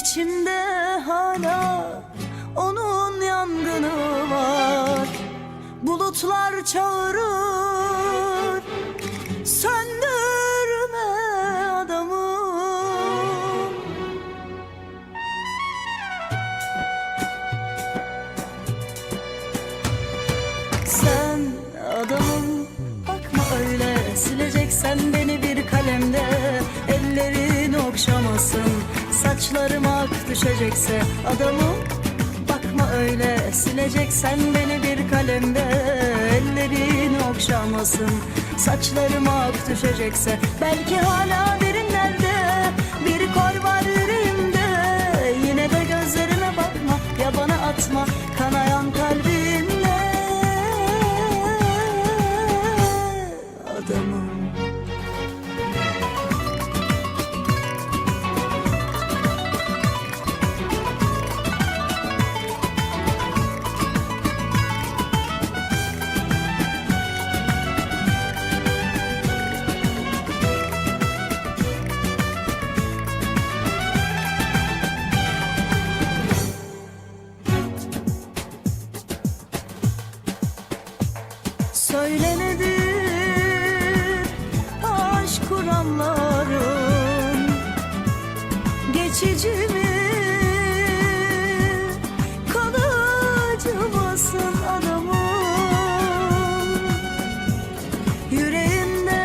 İçimde hala onun yangını var. Bulutlar çağırır Söndürme adamı. Sen Saçlarım ak düşecekse adamım Bakma öyle sileceksen beni bir kalemde. Ellerin okşamasın Saçlarım ak düşecekse Belki hala derinlerde Söyle nedir aşk kuramların Geçici mi? Kalıcı mısın adamım? Yüreğimde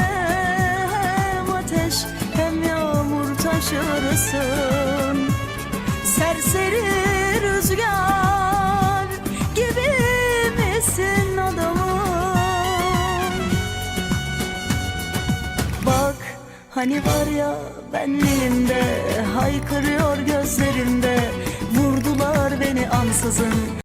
hem ateş hem yağmur taşırsın Serseri rüzgar hani var ya benliğimde Haykırıyor gözlerimde Vurdular beni ansızın